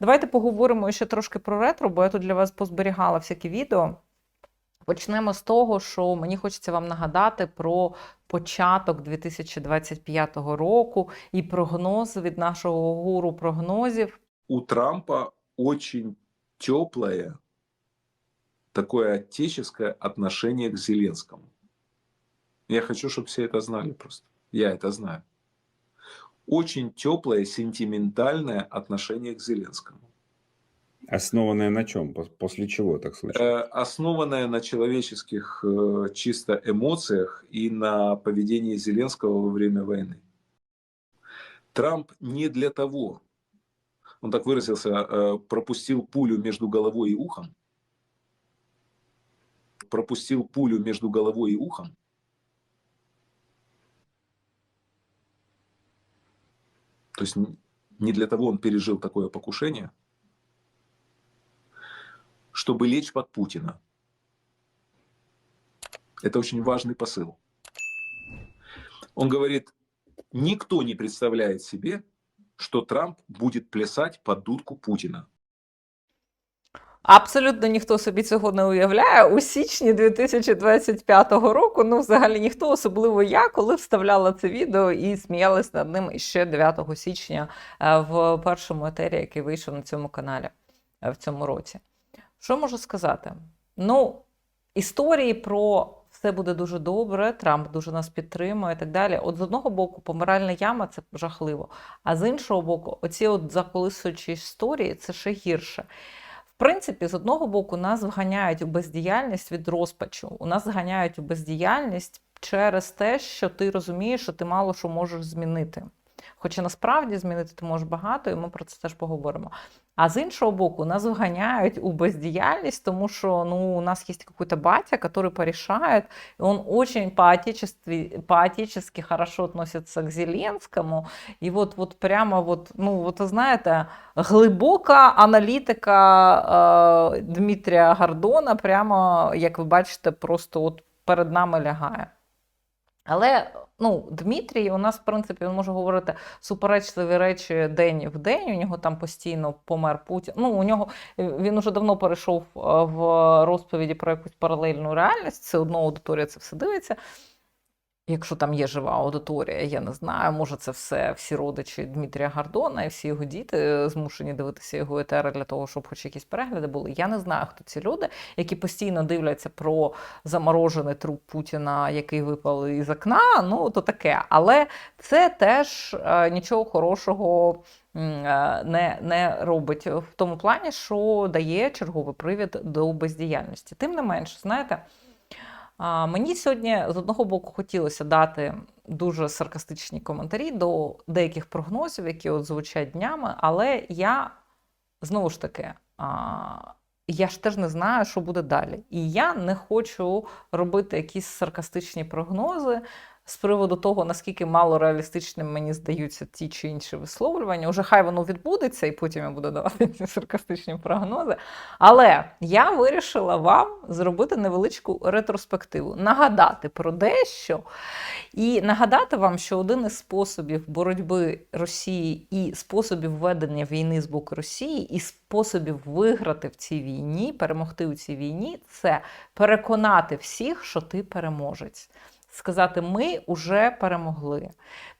Давайте поговоримо ще трошки про ретро, бо я тут для вас позберігала всякі відео. Почнемо з того, що мені хочеться вам нагадати про початок 2025 року і прогнози від нашого гуру прогнозів. у Трампа очень теплое, такое отеческое отношение к Зеленскому. Я хочу, чтобы все это знали просто. Я это знаю. Очень теплое, сентиментальное отношение к Зеленскому. Основанное на чем? Пос- После чего так случилось? Э, Основанное на человеческих э, чисто эмоциях и на поведении Зеленского во время войны. Трамп не для того, он так выразился, э, пропустил пулю между головой и ухом, пропустил пулю между головой и ухом, то есть не для того он пережил такое покушение, чтобы лечь под Путина. Это очень важный посыл. Он говорит, никто не представляет себе, что Трамп будет плясать под дудку Путина. Абсолютно ніхто собі цього не уявляє. У січні 2025 року, ну, взагалі ніхто, особливо я, коли вставляла це відео і сміялась над ним ще 9 січня е, в першому етері, який вийшов на цьому каналі е, в цьому році. Що можу сказати? Ну, історії про все буде дуже добре, Трамп дуже нас підтримує і так далі. От з одного боку, помиральна яма це жахливо, а з іншого боку, оці от заколисуючі історії це ще гірше. Принципі, з одного боку, нас вганяють у бездіяльність від розпачу. У нас зганяють у бездіяльність через те, що ти розумієш, що ти мало що можеш змінити. Хоча насправді змінити ти можеш багато, і ми про це теж поговоримо. А з іншого боку, нас вганяють у бездіяльність, тому що ну, у нас є какой-то батя, порешает, и он очень по-отечески, по-отечески хорошо относится к Зеленскому. І от, от прямо, от, ну, от, знаєте, глибока аналітика е, Дмитрія Гордона, прямо, як ви бачите, просто от перед нами лягає. Але ну, Дмитрій у нас, в принципі, він може говорити суперечливі речі день в день. У нього там постійно помер Путін. Ну, у нього він уже давно перейшов е, в розповіді про якусь паралельну реальність. Все одно аудиторія це все дивиться. Якщо там є жива аудиторія, я не знаю. Може, це все всі родичі Дмитрія Гордона і всі його діти змушені дивитися його етери для того, щоб хоч якісь перегляди були. Я не знаю, хто ці люди, які постійно дивляться про заморожений труп Путіна, який випав із окна. Ну то таке. Але це теж е, нічого хорошого. е, Не, не робить в тому плані, що дає черговий привід до бездіяльності. Тим не менш, знаєте, Мені сьогодні з одного боку хотілося дати дуже саркастичні коментарі до деяких прогнозів, які от звучать днями, але я знову ж таки. Я ж теж не знаю, що буде далі. І я не хочу робити якісь саркастичні прогнози з приводу того, наскільки мало реалістичним мені здаються ті чи інші висловлювання. Уже хай воно відбудеться, і потім я буду давати ці саркастичні прогнози. Але я вирішила вам зробити невеличку ретроспективу, нагадати про дещо і нагадати вам, що один із способів боротьби Росії і способів ведення війни з боку Росії, і способів виграти в цій війні, перемогти у цій війні, це переконати всіх, що ти переможець. Сказати, ми вже перемогли.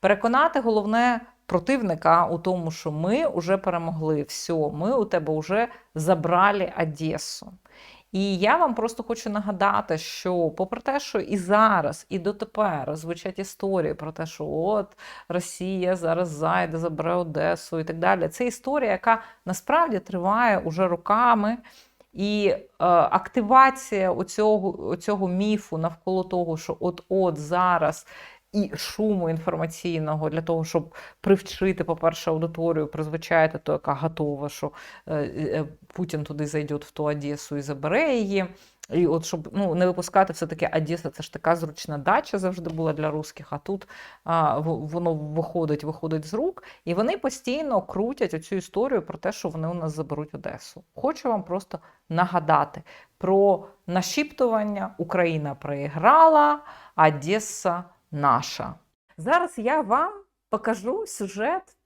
Переконати головне противника у тому, що ми вже перемогли, все, ми у тебе вже забрали Одесу. І я вам просто хочу нагадати, що попри те, що і зараз, і дотепер звучать історії про те, що от Росія зараз зайде, забере Одесу і так далі. Це історія, яка насправді триває уже роками. І е, активація оцього, оцього міфу навколо того, що от-от зараз і шуму інформаційного для того, щоб привчити, по-перше, аудиторію, призвичаїти то, яка готова, що е, е, Путін туди зайде в ту Одесу і забере її. І от щоб ну, не випускати все-таки Одеса, це ж така зручна дача завжди була для русських, а тут а, воно виходить, виходить з рук. І вони постійно крутять оцю історію про те, що вони у нас заберуть Одесу. Хочу вам просто нагадати про нашіптування Україна проіграла, Одеса – наша. Зараз я вам покажу сюжет,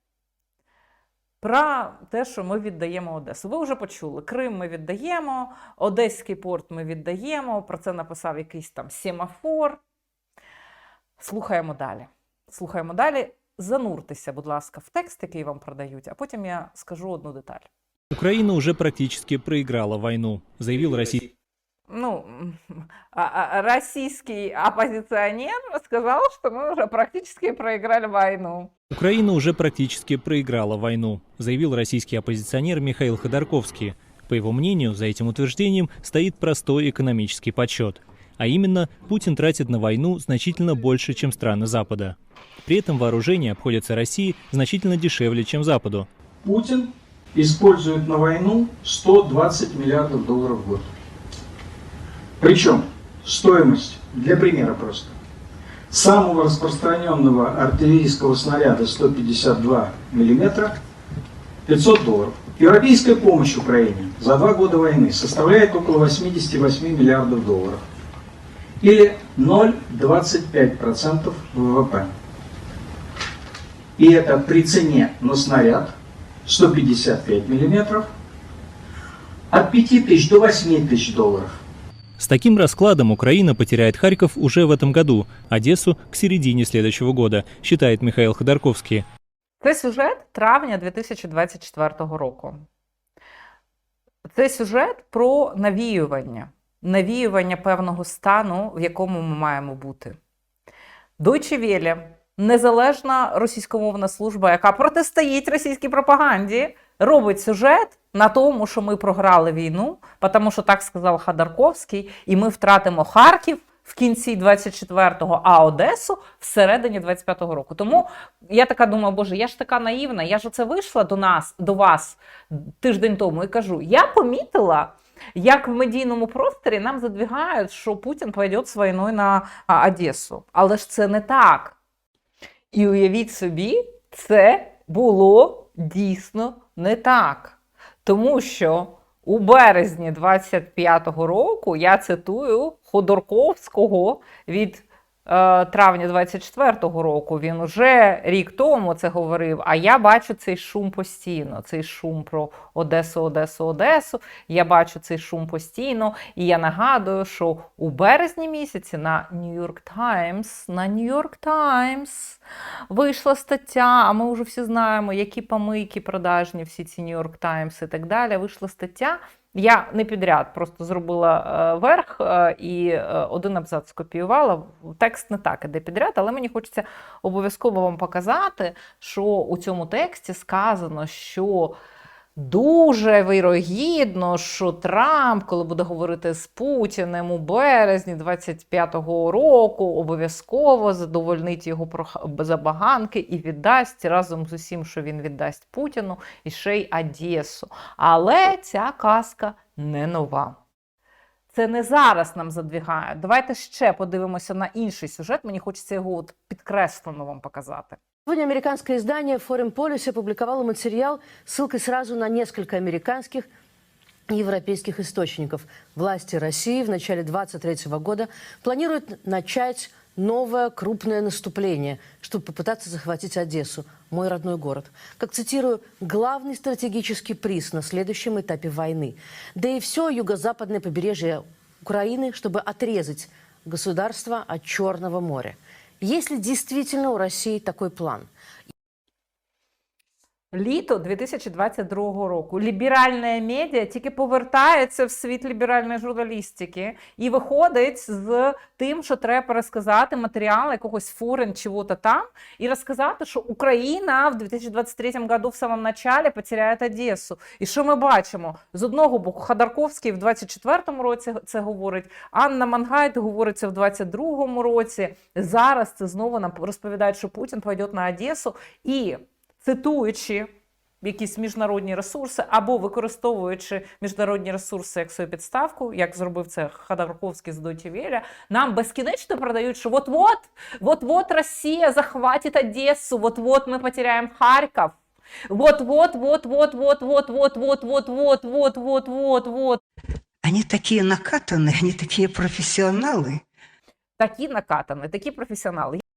Про те, що ми віддаємо Одесу. Ви вже почули. Крим ми віддаємо, Одеський порт ми віддаємо. Про це написав якийсь там семафор. Слухаємо далі. Слухаємо далі. Зануртеся, будь ласка, в текст, який вам продають, а потім я скажу одну деталь. Украина уже практически проиграла войну, заявил российский Ну, а- а- российский оппозиционер сказал, что мы уже практически проиграли войну. Украина уже практически проиграла войну, заявил российский оппозиционер Михаил Ходорковский. По его мнению, за этим утверждением стоит простой экономический подсчет. А именно, Путин тратит на войну значительно больше, чем страны Запада. При этом вооружение обходится России значительно дешевле, чем Западу. Путин использует на войну 120 миллиардов долларов в год. Причем стоимость, для примера просто, самого распространенного артиллерийского снаряда 152 миллиметра 500 долларов. Европейская помощь Украине за два года войны составляет около 88 миллиардов долларов. Или 0,25% ВВП. И это при цене на снаряд 155 миллиметров от 5 тысяч до 8 тысяч долларов. С таким раскладом Украина потеряет Харьков уже в этом году, Одессу к середине следующего года, считает Михаил Ходорковский. Це сюжет травня 2024 року. Це сюжет про навіювання, навіювання певного стану, в якому ми маємо бути. Deutsche Welle, незалежна російськомовна служба, яка протистоїть російській пропаганді, робить сюжет на тому, що ми програли війну, тому що так сказав Ходорковський, і ми втратимо Харків в кінці 24-го, а Одесу всередині 25-го року. Тому я така думаю, боже, я ж така наївна, я ж оце вийшла до нас, до вас тиждень тому і кажу: я помітила. Як в медійному просторі нам задвігають, що Путін пойде з війною на Одесу. Але ж це не так. І уявіть собі, це було дійсно не так. Тому що у березні 25-го року я цитую Ходорковського від травня 24-го року. Він уже рік тому це говорив. А я бачу цей шум постійно. Цей шум про Одесу, Одесу, Одесу. Я бачу цей шум постійно. І я нагадую, що у березні місяці на York Times, на York Times вийшла стаття, а ми вже всі знаємо, які помийки продажні, всі ці York Times і так далі. Вийшла стаття. Я не підряд просто зробила е, верх е, і е, один абзац скопіювала. Текст не так іде підряд, але мені хочеться обов'язково вам показати, що у цьому тексті сказано, що Дуже вірогідно, що Трамп, коли буде говорити з Путіним у березні 25-го року, обов'язково задовольнить його забаганки і віддасть разом з усім, що він віддасть Путіну, і ще й Одесу. Але ця казка не нова. Це не зараз нам задвігають. Давайте ще подивимося на інший сюжет. Мені хочеться його от підкреслено вам показати. Сегодня американское издание Foreign Policy опубликовало материал с ссылкой сразу на несколько американских и европейских источников. Власти России в начале 2023 года планируют начать новое крупное наступление, чтобы попытаться захватить Одессу, мой родной город. Как цитирую, главный стратегический приз на следующем этапе войны. Да и все юго-западное побережье Украины, чтобы отрезать государство от Черного моря. Есть ли действительно у России такой план? Літо 2022 року. Ліберальна медіа тільки повертається в світ ліберальної журналістики і виходить з тим, що треба пересказати матеріал якогось форен чого-то там, і розказати, що Україна в 2023 году в самому начале потеряє Одесу. І що ми бачимо? З одного боку, Ходорковський в 24-му році це говорить, Анна Мангайт говорить це в 22-му році. Зараз це знову нам розповідають, що Путін пойде на Одесу і цитуючи якісь міжнародні ресурси або використовуючи міжнародні ресурси як свою підставку, як зробив це Ходорковський з Deutsche нам безкінечно продають, що от-от, от-от Росія захватить Одесу, от-от ми потеряємо Харків. Вот-вот, вот-вот, вот-вот, вот-вот, вот-вот, вот-вот, вот-вот. Они такие накатанные, они такие профессионалы. Такі накатані, такі професіонали.